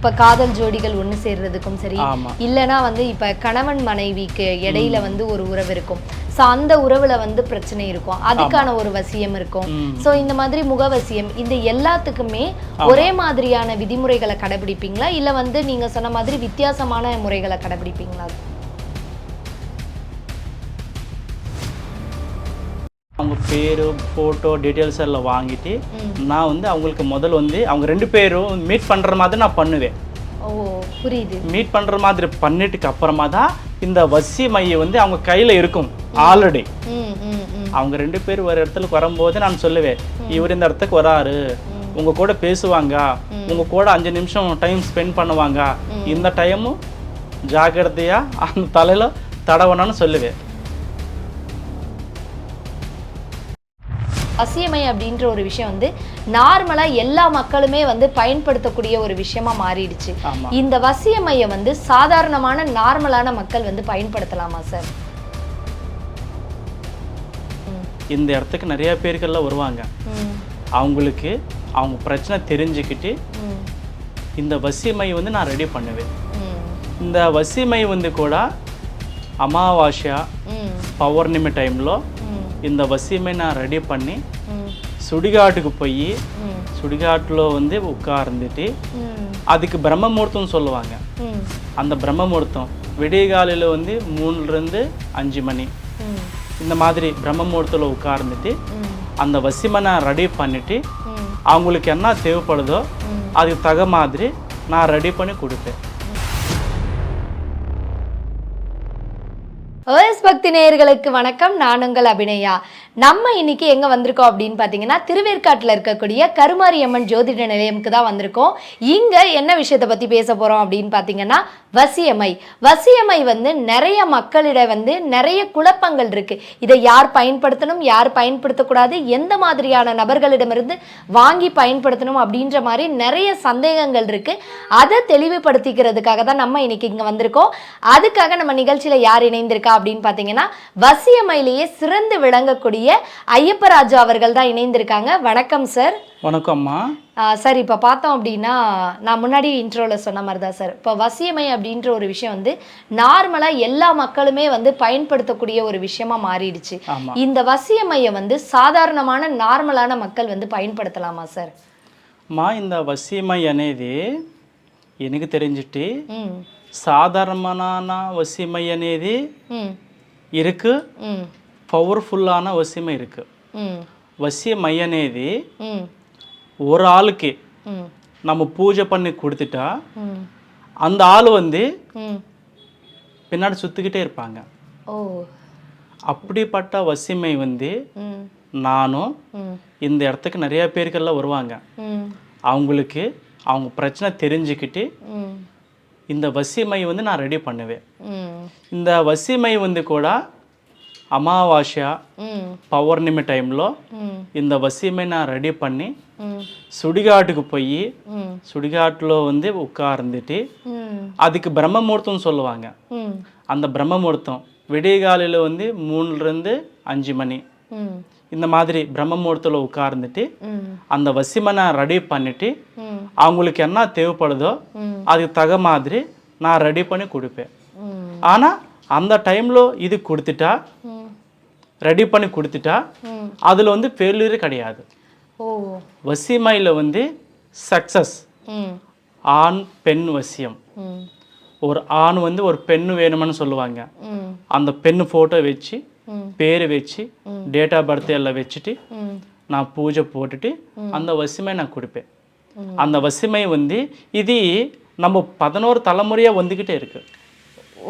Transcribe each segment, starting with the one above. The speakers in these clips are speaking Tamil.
இப்ப காதல் ஜோடிகள் ஒண்ணு சேர்றதுக்கும் சரி. இல்லனா வந்து இப்ப கணவன் மனைவிக்கு இடையில வந்து ஒரு உறவு இருக்கும். சோ அந்த உறவுல வந்து பிரச்சனை இருக்கும். அதுக்கான ஒரு வசியம் இருக்கும். சோ இந்த மாதிரி முகவசியம் இந்த எல்லாத்துக்குமே ஒரே மாதிரியான விதிமுறைகளை கடைபிடிப்பீங்களா? இல்ல வந்து நீங்க சொன்ன மாதிரி வித்தியாசமான முறைகளை கடைபிடிப்பீங்களா? அவங்க பேர் ஃபோட்டோ டீட்டெயில்ஸ் எல்லாம் வாங்கிட்டு. நான் வந்து அவங்களுக்கு முதல்ல வந்து அவங்க ரெண்டு பேரும் மீட் பண்ணுற மாதிரி நான் பண்ணுவேன். ஓ புரியுது. மீட் பண்ணுற மாதிரி பண்ணிட்டுக்கு அப்புறமா தான் இந்த வசி மைய வந்து அவங்க கையில் இருக்கும் ஆல்ரெடி அவங்க ரெண்டு பேர் ஒரு இடத்துக்கு வரும்போது நான் சொல்லுவேன் இவர் இந்த இடத்துக்கு வராரு. உங்க கூட பேசுவாங்க. உங்க கூட அஞ்சு நிமிஷம் டைம் ஸ்பெண்ட் பண்ணுவாங்க. இந்த டைமும் ஜாக்கிரதையா அந்த தலையில தடவணும்னு சொல்லுவேன். வசியமை அப்படின்ற ஒரு விஷயம் வந்து நார்மலா எல்லா மக்களுமே வந்து பயன்படுத்தக்கூடிய ஒரு விஷயமா மாறிடுச்சு. இந்த வசியமையை வந்து சாதாரணமான நார்மலான மக்கள் வந்து பயன்படுத்தலாமா சார்? இந்த இடத்துக்கு நிறைய பேர்கள்லாம் வருவாங்க. அவங்களுக்கு அவங்க பிரச்சனை தெரிஞ்சுக்கிட்டு இந்த வசிமை வந்து நான் ரெடி பண்ணுவேன். இந்த வசிமை வந்து கூட பௌர்ணமி டைம்లో ம் இந்த வசிமை நான் ரெடி பண்ணி சுடிகாட்டுக்கு போய் சுடிகாட்டில் வந்து உட்கார்ந்துட்டு அதுக்கு பிரம்ம சொல்லுவாங்க. அந்த பிரம்ம முகூர்த்தம் விடியகாலையில் வந்து மூணுலேருந்து அஞ்சு மணி. இந்த மாதிரி பிரம்ம முகூர்த்தத்தில் உட்கார்ந்துட்டு அந்த வசிமை நான் ரெடி பண்ணிவிட்டு அவங்களுக்கு என்ன தேவைப்படுதோ அதுக்கு தக மாதிரி நான் ரெடி பண்ணி கொடுப்பேன். ஓஎஸ் பக்தி நேயர்களுக்கு வணக்கம் நான் உங்கள் அபிநயா நம்ம இன்னைக்கு எங்க வந்திருக்கோம் அப்படின்னு பார்த்தீங்கன்னா திருவேற்காட்டில் இருக்கக்கூடிய கருமாரியம்மன் ஜோதிட நிலையமுக்கு தான் வந்திருக்கோம். இங்க என்ன விஷயத்தை பத்தி பேச போறோம் அப்படின்னு பார்த்தீங்கன்னா வசியமை வசியமை வந்து நிறைய மக்களிட வந்து நிறைய குழப்பங்கள் இருக்கு. இதை யார் பயன்படுத்தணும் யார் பயன்படுத்தக்கூடாது எந்த மாதிரியான நபர்களிடமிருந்து வாங்கி பயன்படுத்தணும் அப்படின்ற மாதிரி நிறைய சந்தேகங்கள் இருக்கு. அதை தெளிவுபடுத்திக்கிறதுக்காக தான் நம்ம இன்னைக்கு இங்க வந்திருக்கோம். அதுக்காக நம்ம நிகழ்ச்சியில யார் இணைந்திருக்கா அப்படின்னு பார்த்தீங்கன்னா வசியமையிலேயே சிறந்து விளங்கக்கூடிய ஐயப்பராஜு அவர்கள் தான் இணைந்திருக்காங்க வணக்கம் சார் வணக்கம்மா சார் இப்போ பார்த்தோம் அப்படின்னா நான் முன்னாடி இன்ட்ரோவில் சொன்ன மாதிரி தான் சார் இப்போ வசியமை அப்படின்ற ஒரு விஷயம் வந்து நார்மலாக எல்லா மக்களுமே வந்து பயன்படுத்தக்கூடிய ஒரு விஷயமா மாறிடுச்சு ஆமா இந்த வசியமையை வந்து சாதாரணமான நார்மலான மக்கள் வந்து பயன்படுத்தலாமா சார் మా ఇంద వసీమై అనేది ఎనకు தெரிஞ்சிட்டு ம் சாதாரணமான வசிமை అనేది ம் இருக்கு ம் పవర్ఫుల్లాన వశ్యమే ఇరుకు வசியம் மையனேதி ஒரு ஆளுக்கு நம்ம பூஜை பண்ணி கொடுத்துட்டா அந்த ஆள் வந்து பின்னாடி சுற்றிக்கிட்டே இருப்பாங்க. அப்படிப்பட்ட வசிமை வந்து நானும் இந்த இடத்துக்கு நிறைய பேருக்கெல்லாம் வருவாங்க. அவங்களுக்கு அவங்க பிரச்சனை தெரிஞ்சுக்கிட்டு இந்த வசிமை வந்து நான் ரெடி பண்ணுவேன். இந்த வசிமை வந்து கூட అమావాస్య ம் పౌర్ణమి టైంలో ம் இந்த வசிமை நான் ரெடி பண்ணி ம் சுடிகாட்டுக்கு போய் ம் சுடிகாட்டில் வந்து உட்கார்ந்துட்டு ம் அதுக்கு பிரம்ம முகூர்த்தம் சொல்லுவாங்க ம் அந்த பிரம்ம முகூர்த்தம் விடியகாலையில் வந்து மூணுலேருந்து அஞ்சு மணி ம் இந்த மாதிரி பிரம்ம முகூர்த்தத்தில் உட்கார்ந்துட்டு ம் அந்த வசிமை நான் ரெடி பண்ணிட்டு ம் அவங்களுக்கு என்ன தேவைப்படுதோ ம் அதுக்கு தக மாதிரி நான் ரெடி பண்ணி கொடுப்பேன் ம் ஆனால் அந்த டைமில் இது கொடுத்துட்டா ம் ரெடி பண்ணி கொடுத்துட்டா அதில் வந்து ஃபெயிலியர் கிடையாது. வசிமையில் வந்து சக்ஸஸ் ஆண் பெண் வசியம். ஒரு ஆண் வந்து ஒரு பெண்ணு வேணும்னு சொல்லுவாங்க. அந்த பெண்ணு ஃபோட்டோ வச்சு பேர் வச்சு டேட் ஆஃப் பர்த் எல்லாம் வச்சுட்டு நான் பூஜை போட்டுட்டு அந்த வசிமை நான் கொடுப்பேன். அந்த வசிமை வந்து இது நம்ம பதினோரு தலைமுறையாக வந்துக்கிட்டே இருக்கு. Okay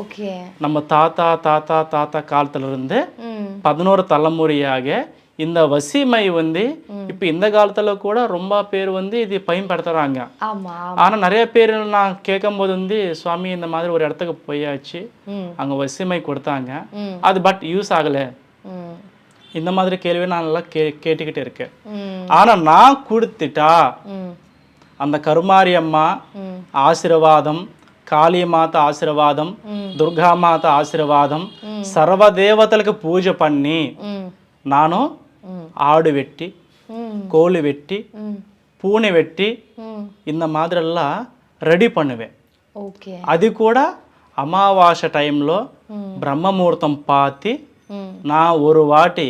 okay. நம்ம தாத்தா தாத்தா தாத்தா காலத்துல இருந்து பதினோரு தலைமுறையாக இந்த வசிமை வந்து இப்ப இந்த காலத்துல கூட ரொம்ப பேர் வந்து இது பயன்படுத்துறாங்க. ஆனா நிறைய பேர் நான் கேட்கும் போது வந்து சுவாமி இந்த மாதிரி ஒரு இடத்துக்கு போயாச்சு. அங்க வசிமை கொடுத்தாங்க. அது பட் யூஸ் ஆகல. இந்த மாதிரி கேள்வி நான் நல்லா கே கேட்டுக்கிட்டு இருக்கேன். ஆனா நான் கொடுத்துட்டா அந்த கருமாரி அம்மா ஆசீர்வாதம் కాళీమాత ఆశీర్వాదం దుర్గామాత ఆశీర్వాదం సర్వదేవతలకు పూజ పన్ని ம் నాను ம் ஆடு வெட்டி ம் கோழி வெட்டி ம் பூனை வெட்டி ம் இந்த மாதிரிலாம் రెడీ பண்ணுவேன் ஓகே అది కూడా అమావాస్య టైంలో బ్రహ్మముహూర్తం పాతి ம் நான் ஒரு வாட்டி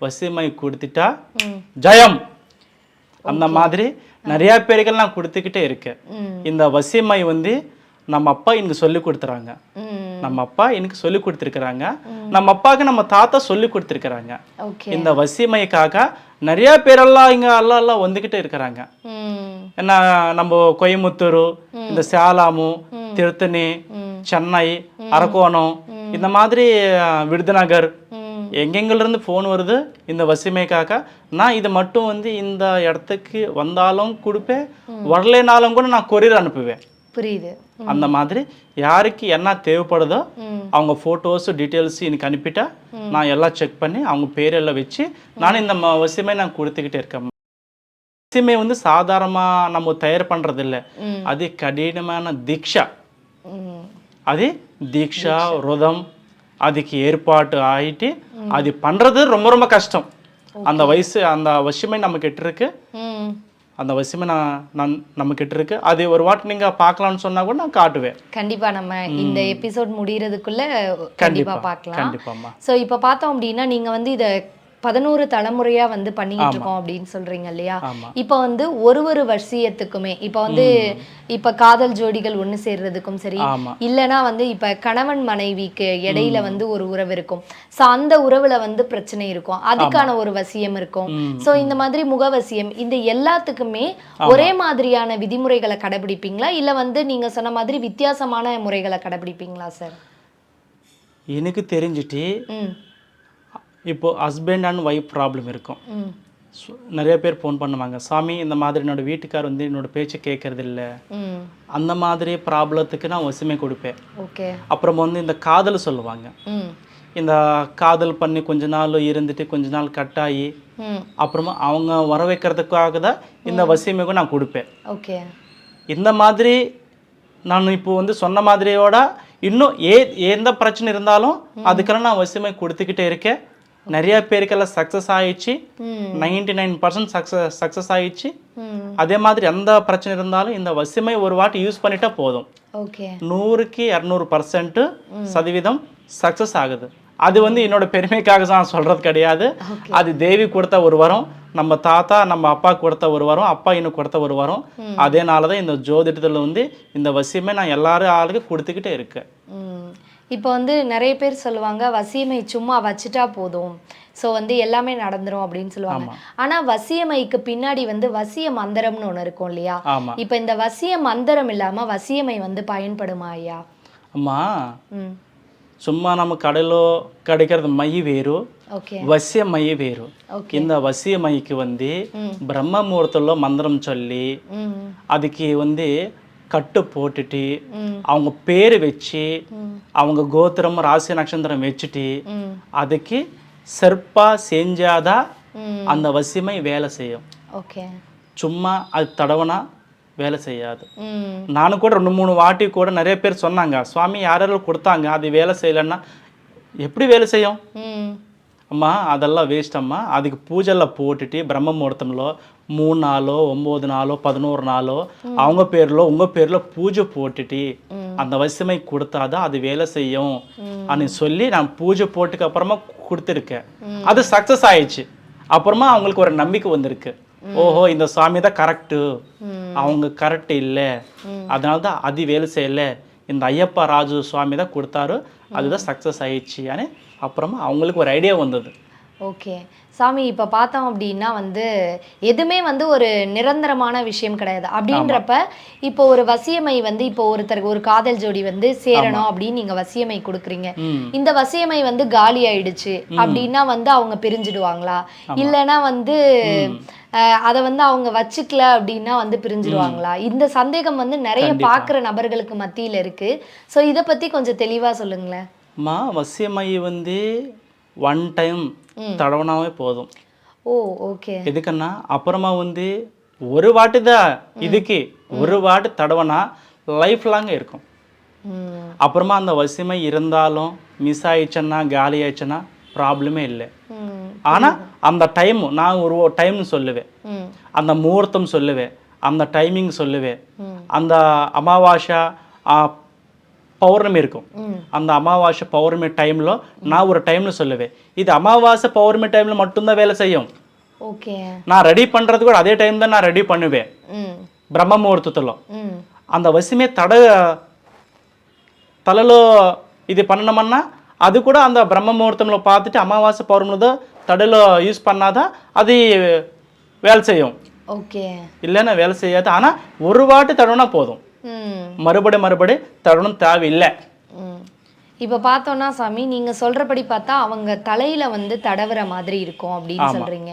வசிமை கொடுத்துட்டா ம் ஜெயம் அந்த மாதிரி நிறைய பேர்கள் நான் கொடுத்துக்கிட்டே இருக்கேன் ம் இந்த வசிமை வந்து நம்ம அப்பா எனக்கு சொல்லி கொடுத்துறாங்க. நம்ம அப்பா எனக்கு சொல்லி கொடுத்துருக்குறாங்க. நம்ம அப்பாவுக்கு நம்ம தாத்தா சொல்லி கொடுத்துருக்குறாங்க. இந்த வசிமைக்காக நிறைய பேரெல்லாம் இங்க எல்லாம் எல்லாம் வந்துக்கிட்டே இருக்கிறாங்க. ஏன்னா நம்ம கோயம்புத்தூர் இந்த சேலாமு திருத்தணி சென்னை அரக்கோணம் இந்த மாதிரி விருதுநகர் எங்கெங்கிலிருந்து ஃபோன் வருது? இந்த வசிமைக்காக. நான் இது மட்டும் வந்து இந்த இடத்துக்கு வந்தாலும் கொடுப்பேன். வரலைனாலும் கூட நான் கொரியர் அனுப்புவேன். புரியுது. அந்த மாதிரி யாருக்கு என்ன தேவைப்படுதோ அவங்க ஃபோட்டோஸ் டீட்டெயில்ஸ் எனக்கு அனுப்பிட்டா நான் எல்லாம் செக் பண்ணி அவங்க பேரெல்லாம் வச்சு நான் இந்த விஷயமே நான் கொடுத்துக்கிட்டே இருக்கேன். விஷயமே வந்து சாதாரணமாக நம்ம தயார் பண்ணுறது இல்லை அது கடினமான தீக்ஷா. அது தீக்ஷா ருதம் அதுக்கு ஏற்பாடு ஆகிட்டு அது பண்ணுறது ரொம்ப ரொம்ப கஷ்டம். அந்த வயசு அந்த வசியமே நம்ம கிட்டிருக்கு அந்த வசிமை நான் நான் நம்ம கிட்ட இருக்கு. அது ஒரு வாட்டி நீங்க பார்க்கலாம்னு சொன்னா கூட நான் காட்டுவேன். கண்டிப்பா நம்ம இந்த எபிசோட் முடியறதுக்குள்ள கண்டிப்பா கண்டிப்பா பார்க்கலாம். கண்டிப்பாம்மா. சோ இப்ப பார்த்தோம் அப்படின்னா நீங்க வந்து இத பதினோரு தலைமுறையா வந்து பண்ணிக்கிட்டு இருக்கோம் அப்படின்னு சொல்றீங்க இல்லையா? இப்ப வந்து ஒரு ஒரு வசியத்துக்குமே இப்ப வந்து இப்ப காதல் ஜோடிகள் ஒண்ணு சேர்றதுக்கும் சரி இல்லனா வந்து இப்ப கணவன் மனைவிக்கு இடையில வந்து ஒரு உறவு இருக்கும். சோ அந்த உறவுல வந்து பிரச்சனை இருக்கும். அதுக்கான ஒரு வசியம் இருக்கும். சோ இந்த மாதிரி முகவசியம் இந்த எல்லாத்துக்குமே ஒரே மாதிரியான விதிமுறைகளை கடைபிடிப்பீங்களா? இல்ல வந்து நீங்க சொன்ன மாதிரி வித்தியாசமான முறைகளை கடைபிடிப்பீங்களா சார் எனக்கு தெரிஞ்சுட்டு ம் இப்போ ஹஸ்பண்ட் அண்ட் ஒய்ஃப் ப்ராப்ளம் இருக்கும். நிறைய பேர் ஃபோன் பண்ணுவாங்க. சாமி இந்த மாதிரி என்னோட வீட்டுக்கார் வந்து என்னோட பேச்சு கேட்கறது இல்ல அந்த மாதிரி ப்ராப்ளத்துக்கு நான் வசிமை கொடுப்பேன். ஓகே. அப்புறம் வந்து இந்த காதல் சொல்லுவாங்க. இந்த காதல் பண்ணி கொஞ்ச நாள் இருந்துட்டு கொஞ்ச நாள் கட்டாயி ம் அப்புறமா அவங்க வர வைக்கிறதுக்காக தான் இந்த வசியமைக்கும் நான் கொடுப்பேன். ஓகே. இந்த மாதிரி நான் இப்போ வந்து சொன்ன மாதிரியோட இன்னும் ஏ எந்த பிரச்சனை இருந்தாலும் அதுக்கெல்லாம் நான் வசியமை கொடுத்துக்கிட்டே இருக்கேன். நிறைய பேருக்கெல்லாம் சக்ஸஸ் ஆயிடுச்சு. Ninety nine percent success success ஆயிடுச்சு. அதே மாதிரி எந்த பிரச்சனை இருந்தாலும் இந்த வசிமை ஒரு வாட்டி யூஸ் பண்ணிட்டா போதும். நூறுக்கு இரநூறு பர்சன்ட் சதவீதம் சக்ஸஸ் ஆகுது. அது வந்து என்னோட பெருமைக்காக தான் சொல்றது கிடையாது. அது தேவி கொடுத்த ஒரு வரம் நம்ம தாத்தா நம்ம அப்பா கொடுத்த ஒரு வரம் அப்பா இன்னும் கொடுத்த ஒரு வரம். அதேனால தான் இந்த ஜோதிடத்தில் வந்து இந்த வசியமே நான் எல்லாரும் ஆளுக்கு கொடுத்துக்கிட்டே இருக்கேன். இப்போ வந்து நிறைய பேர் சொல்லுவாங்க வசியமை சும்மா வச்சுட்டா போதும். ஸோ வந்து எல்லாமே நடந்துரும் அப்படின்னு சொல்லுவாங்க. ஆனா வசியமைக்கு பின்னாடி வந்து வசிய மந்திரம்னு ஒண்ணு இருக்கும் இல்லையா? இப்போ இந்த வசிய மந்திரம் இல்லாம வசியமை வந்து பயன்படுமா ஐயா? அம்மா. சும்மா நம்ம கடையிலோ கிடைக்கிறது மை வேறு ஓகே. வசிய மை வேறு. ஓகே. இந்த வசிய மைக்கு வந்து ம். பிரம்ம முகூர்த்தంలో மந்திரம் கட்டு போட்டுட்டு அவங்க பேர் வச்சு அவங்க கோத்திரம் ராசி நட்சத்திரம் வச்சுட்டு அதுக்கு செற்பா செஞ்சாதான் அந்த வசிமை வேலை செய்யும். சும்மா அது தடவனா வேலை செய்யாது. நானும் கூட ரெண்டு மூணு வாட்டி கூட நிறைய பேர் சொன்னாங்க சுவாமி யாரும் கொடுத்தாங்க அது வேலை செய்யலைன்னா எப்படி வேலை செய்யும்? அம்மா அதெல்லாம் வேஸ்ட் அம்மா. அதுக்கு பூஜையில் போட்டுட்டு பிரம்ம முகூர்த்தம்லோ மூணு நாளோ ஒம்பது நாளோ பதினோரு நாளோ அவங்க பேர்ல உங்க பேர்ல பூஜை போட்டுட்டு அந்த வசிமை கொடுத்தாதான் அது வேலை செய்யும். அப்படின்னு சொல்லி நான் பூஜை போட்டுக்கு அப்புறமா கொடுத்துருக்கேன். அது சக்சஸ் ஆயிடுச்சு. அப்புறமா அவங்களுக்கு ஒரு நம்பிக்கை வந்திருக்கு. ஓஹோ இந்த சாமி தான் கரெக்டு. அவங்க கரெக்ட் இல்லை. அதனால தான் அது வேலை செய்யல. இந்த ஐயப்பா ராஜு சுவாமி தான் கொடுத்தாரு. அதுதான் சக்ஸஸ் ஆயிடுச்சு. அப்புறமா அவங்களுக்கு ஒரு ஐடியா வந்தது. ஓகே. சாமி இப்போ பார்த்தோம் அப்படின்னா வந்து எதுவுமே வந்து ஒரு நிரந்தரமான விஷயம் கிடையாது. அப்படின்றப்ப இப்போ ஒரு வசியமை வந்து இப்போ ஒருத்தருக்கு ஒரு காதல் ஜோடி வந்து சேரணும் அப்படின்னு நீங்க வசியமை கொடுக்குறீங்க. இந்த வசியமை வந்து காலி ஆயிடுச்சு அப்படின்னா வந்து அவங்க பிரிஞ்சிடுவாங்களா? இல்லைன்னா வந்து அதை வந்து அவங்க வச்சுக்கல அப்படின்னா வந்து பிரிஞ்சிடுவாங்களா? இந்த சந்தேகம் வந்து நிறைய பார்க்குற நபர்களுக்கு மத்தியில இருக்கு. ஸோ இதை பத்தி கொஞ்சம் தெளிவா சொல்லுங்களேன். வசியமை வந்து ஒன் டைம் தடவனாவே போதும். Oh okay. எதுக்குன்னா அப்புறமா வந்து ஒரு வாட்டி தான் இதுக்கு ஒரு வாட்டி தடவனா லைஃப் லாங் இருக்கும். அப்புறமா அந்த வசிமை இருந்தாலும் மிஸ் ஆயிடுச்சுன்னா காலி ஆயிடுச்சுன்னா ப்ராப்ளமே இல்லை. ஆனால் அந்த டைம் நான் ஒரு டைம்னு சொல்லுவேன். அந்த முகூர்த்தம் சொல்லுவேன். அந்த டைமிங் சொல்லுவேன். அந்த அமாவாசை பௌர்ணமி இருக்கும். அந்த அமாவாசை பௌர்ணமி டைமில் நான் ஒரு டைம்னு சொல்லுவேன். இது அமாவாசை பௌர்ணமி டைமில் மட்டும்தான் வேலை செய்யும். ஓகே. நான் ரெடி பண்ணுறது கூட அதே டைம் தான் நான் ரெடி பண்ணுவேன். பிரம்ம முகூர்த்தத்தில். அந்த வசிமே தட தலையில் இது பண்ணணுமன்னா அது கூட அந்த பிரம்ம முகூர்த்தம்ல பார்த்துட்டு அமாவாசை பௌர்ணமியில் தான் தடையில் யூஸ் பண்ணாதான் அது வேலை செய்யும். ஓகே. இல்லைன்னா வேலை செய்யாது. ஆனால் ஒரு வாட்டி தடவைனா போதும். மறுபடி மறுபடி தடணும் தேவையில்லை. இப்போ பார்த்தோம்னா சாமி நீங்க சொல்றபடி பார்த்தா அவங்க தலையில வந்து தடவுற மாதிரி இருக்கும் அப்படின்னு. சொல்றீங்க.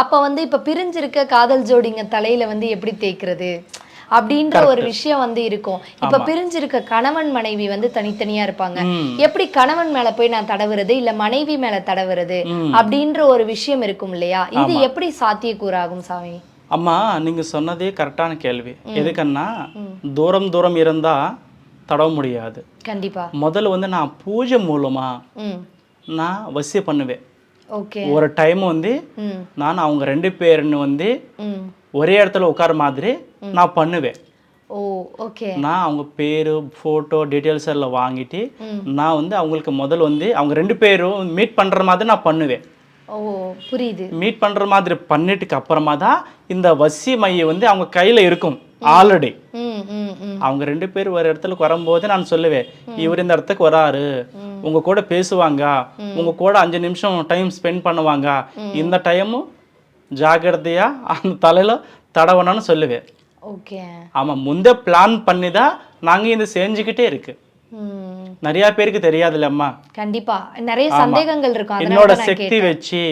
அப்ப வந்து இப்ப பிரிஞ்சிருக்க காதல் ஜோடிங்க தலையில வந்து எப்படி தேய்க்கிறது அப்படின்ற ஒரு விஷயம் வந்து இருக்கும். இப்ப பிரிஞ்சிருக்க கணவன் மனைவி வந்து தனித்தனியா இருப்பாங்க. எப்படி கணவன் மேல போய் நான் தடவுறது இல்ல மனைவி மேல தடவுறது. அப்படின்ற ஒரு விஷயம் இருக்கும் இல்லையா? இது எப்படி சாத்தியக்கூறாகும் சாமி? அம்மா நீங்க சொன்னதே கரெக்டான கேள்வி. எதுக்குன்னா தூரம் தூரம் இருந்தா தடவ முடியாது. கண்டிப்பா. முதல்ல வந்து நான் பூஜை மூலமா ம். நான் வசிய பண்ணுவேன். ஒரு டைம் வந்து நான் அவங்க ரெண்டு பேருன்னு வந்து ஒரே இடத்துல உட்கார மாதிரி நான் பண்ணுவேன். நான் அவங்க பேர் ஃபோட்டோ டீட்டெயில்ஸ் எல்லாம் வாங்கிட்டு. நான் வந்து அவங்களுக்கு முதல்ல வந்து அவங்க ரெண்டு பேரும் மீட் பண்ணுற மாதிரி நான் பண்ணுவேன். ஓ புரியுது. மீட் பண்ணுற மாதிரி பண்ணிட்டுக்கு அப்புறமா தான் இந்த வசி மைய வந்து அவங்க கையில் இருக்கும் ஆல்ரெடி அவங்க ரெண்டு பேர் ஒரு இடத்துக்கு வரும்போது நான் சொல்லுவேன் இவர் இந்த இடத்துக்கு வராரு. உங்க கூட பேசுவாங்க. உங்க கூட அஞ்சு நிமிஷம் டைம் ஸ்பெண்ட் பண்ணுவாங்க. இந்த டைமும் ஜாக்கிரதையா அந்த தலையில தடவணும்னு சொல்லுவேன். ஓகே ஆமா முந்தே பிளான் பண்ணி தான் நாங்க இது செஞ்சுக்கிட்டே இருக்கு. நிறைய பேருக்கு தெரியாதுல்லம்மா கண்டிப்பா. நிறைய சந்தேகங்கள் இருக்கும். என்னோட சக்தி வச்சு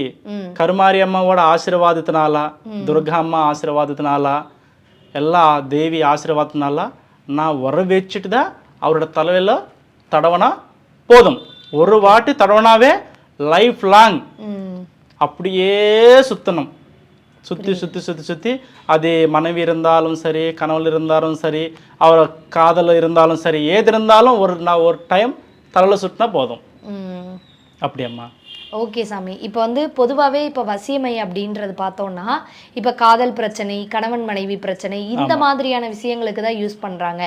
கருமாரி அம்மாவோட ஆசீர்வாதத்தினாலா துர்கா அம்மா ஆசீர்வாதத்தினாலா எல்லா தேவி ஆசீர்வாதத்தினாலா நான் வர வச்சுட்டு தான் அவரோட தலைவையில் தடவனா போதும். ஒரு வாட்டி தடவனாவே லைஃப் லாங் அப்படியே சுத்தணும். சுற்றி சுற்றி சுற்றி சுற்றி அது மனைவி இருந்தாலும் சரி கணவன் இருந்தாலும் சரி அவர் காதல் இருந்தாலும் சரி ஏது இருந்தாலும் ஒரு நான் ஒரு டைம் தலையில் சுட்டினா போதும். அப்படியம்மா ஓகே சாமி. இப்போ வந்து பொதுவாகவே இப்போ வசியமை அப்படின்றது பார்த்தோம்னா இப்போ காதல் பிரச்சனை கணவன் மனைவி பிரச்சனை இந்த மாதிரியான விஷயங்களுக்கு தான் யூஸ் பண்றாங்க.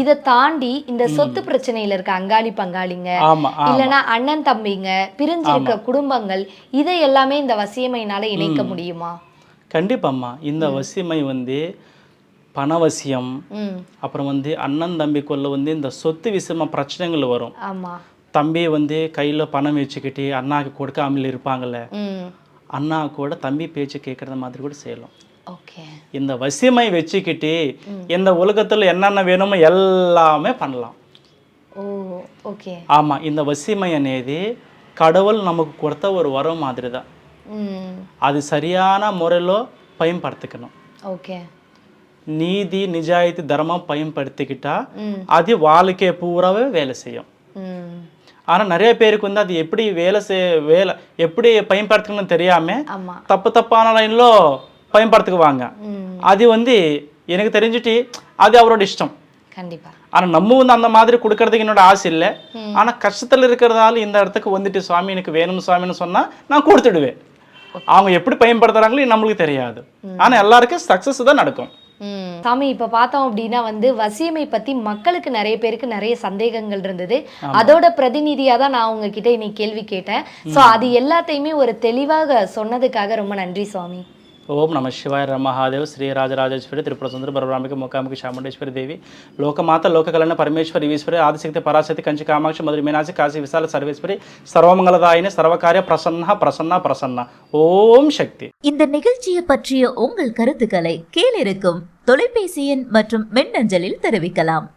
இதை தாண்டி இந்த சொத்து பிரச்சனையில இருக்க அங்காளி பங்காளிங்க ஆமாம் ஆ இல்லனா அண்ணன் தம்பிங்க பிரிஞ்சிருக்க குடும்பங்கள் இதை எல்லாமே இந்த வசியமையினால இணைக்க முடியுமா? கண்டிப்பாம்மா இந்த வசிமை வந்து பணவசியம் ம் அப்புறம் வந்து அண்ணன் தம்பிக்குள்ள வந்து இந்த சொத்து விஷயமா பிரச்சனைகள் வரும் ஆமா தம்பி வந்து கையில் பணம் வச்சுக்கிட்டு அண்ணாக்கு கொடுக்காமல் இருப்பாங்கல்ல ம் அண்ணா கூட தம்பி பேச்சு கேட்குற மாதிரி கூட செய்யலாம் ஓகே இந்த வசிமை வச்சுக்கிட்டு இந்த உலகத்தில் என்னென்ன வேணுமோ எல்லாமே பண்ணலாம் ஓ ஓகே ஆமாம் இந்த வசிமை అనేది கடவுள் நமக்கு கொடுத்த ஒரு வரம் மாதிரி தான் ம் அது சரியான முறையில் பயன்படுத்திக்கணும். ஓகே. நீதி நிஜாయితీ தர்மம் பயன்படுத்திக்கிட்டா அது வாழ்க்கை பூராவே வேலை செய்யும். ஆனால் நிறைய பேருக்கு வந்து அது எப்படி வேலை செய் வேலை எப்படி பயன்படுத்தணும்னு தெரியாம தப்பு தப்பான லைன்ல பயன்படுத்துக்குவாங்க. அது வந்து எனக்கு தெரிஞ்சுட்டு அது அவரோட இஷ்டம். கண்டிப்பா. ஆனால் நம்ம வந்து அந்த மாதிரி கொடுக்கறதுக்கு என்னோட ஆசை இல்லை. ஆனால் கஷ்டத்தில் இருக்கிறதால இந்த இடத்துக்கு வந்துட்டு சுவாமி எனக்கு வேணும் சுவாமின்னு சொன்னால் நான் கொடுத்துடுவேன். அவங்க எப்படி பயன்படுத்துறாங்களோ நம்மளுக்கு தெரியாது. ஆனால் எல்லாருக்கும் சக்ஸஸ் தான் நடக்கும். சாமி இப்ப பார்த்தோம் அப்படின்னா வந்து வசியமை பத்தி மக்களுக்கு நிறைய பேருக்கு நிறைய சந்தேகங்கள் இருந்தது. அதோட பிரதிநிதியா தான் நான் உங்ககிட்ட இன்னைக்கு கேள்வி கேட்டேன். சோ அது எல்லாத்தையுமே ஒரு தெளிவாக சொன்னதுக்காக ரொம்ப நன்றி சுவாமி ఓం నమ శివాయ ర మహాదేవ్ శ్రీ రాజరాజేశ్వరి త్రిపుర సుందర బలరామిక ముఖాముఖి చాముండేశ్వరి దేవి లోకమాత లోకకలన పరమేశ్వరి ఈశ్వరి ఆదిశక్తి పరాశక్తి కంచి కామాక్షి మధుర మీనాక్షి కాశీ విశాల సర్వేశ్వరి సర్వమంగళదాయిని సర్వకార్య ప్రసన్న ప్రసన్న ప్రసన్న ఓం శక్తి இந்த நிகழ்ச்சியை பற்றிய உங்கள் கருத்துக்களை கீழிருக்கும் தொலைபேசி எண் மற்றும் மின்னஞ்சலில் தெரிவிக்கலாம்